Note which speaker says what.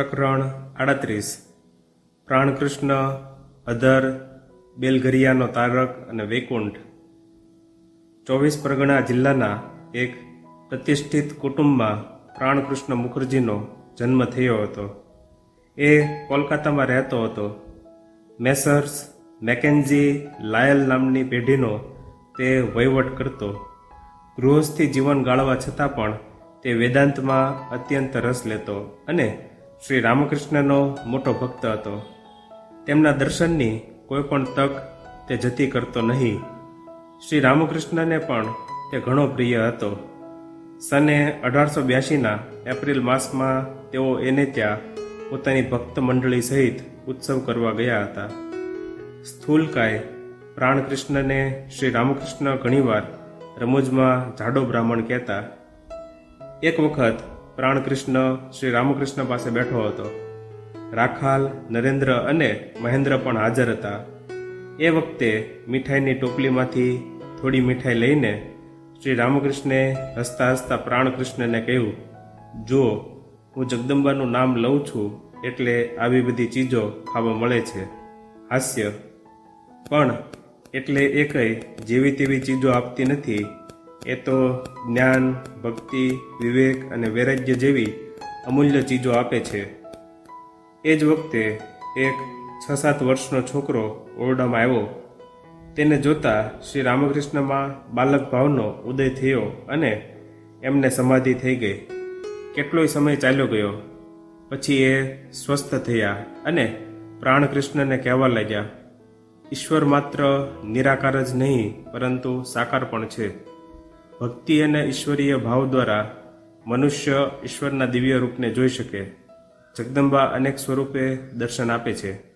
Speaker 1: પ્રકરણ આડત્રીસ. પ્રાણકૃષ્ણ, અધર, બેલઘરિયાનો તારક અને વૈકુંઠ. ચોવીસ પરગણા જિલ્લાના એક પ્રતિષ્ઠિત કુટુંબમાં પ્રાણકૃષ્ણ મુખર્જીનો જન્મ થયો હતો. એ કોલકાતામાં રહેતો હતો. મેસર્સ મેકેન્જી લાયલ નામની પેઢીનો તે વહીવટ કરતો. ગૃહસ્થી જીવન ગાળવા છતાં પણ તે વેદાંતમાં અત્યંત રસ લેતો અને શ્રી રામકૃષ્ણનો મોટો ભક્ત હતો. તેમના દર્શનની કોઈ પણ તક તે જતી કરતો નહીં. શ્રી રામકૃષ્ણને પણ તે ઘણો પ્રિય હતો. સને અઢારસો બ્યાસીના એપ્રિલ માસમાં તેઓ એને ત્યાં પોતાની ભક્ત મંડળી સહિત ઉત્સવ કરવા ગયા હતા. સ્થૂલકાય પ્રાણકૃષ્ણને શ્રી રામકૃષ્ણ ઘણીવાર રમૂજમાં જાડો બ્રાહ્મણ કહેતા. એક વખત પ્રાણકૃષ્ણ શ્રી રામકૃષ્ણ પાસે બેઠો હતો. રાખાલ, નરેન્દ્ર અને મહેન્દ્ર પણ હાજર હતા. એ વખતે મીઠાઈની ટોપલીમાંથી થોડી મીઠાઈ લઈને શ્રી રામકૃષ્ણે હસતા હસતા પ્રાણકૃષ્ણને કહ્યું જો હું જગદંબાનું નામ લઉં છું એટલે આવી બધી ચીજો ખાવા મળે છે. હાસ્ય. પણ એટલે એ કંઈ જેવી તેવી ચીજો આપતી નથી. એ તો જ્ઞાન, ભક્તિ, વિવેક અને વૈરાગ્ય જેવી અમૂલ્ય ચીજો આપે છે. એ જ વખતે એક છ સાત વર્ષનો છોકરો ઓરડામાં આવ્યો. તેને જોતા શ્રી રામકૃષ્ણમાં બાલક ભાવનો ઉદય થયો અને એમને સમાધિ થઈ ગઈ. કેટલોય સમય ચાલ્યો ગયો. પછી એ સ્વસ્થ થયા અને પ્રાણકૃષ્ણને કહેવા લાગ્યા, ઈશ્વર માત્ર નિરાકાર જ નહીં, પરંતુ સાકાર પણ છે. ભક્તિ અને ઈશ્વરીય ભાવ દ્વારા મનુષ્ય ઈશ્વરના દિવ્ય રૂપને જોઈ શકે. જગદંબા અનેક સ્વરૂપે દર્શન આપે છે.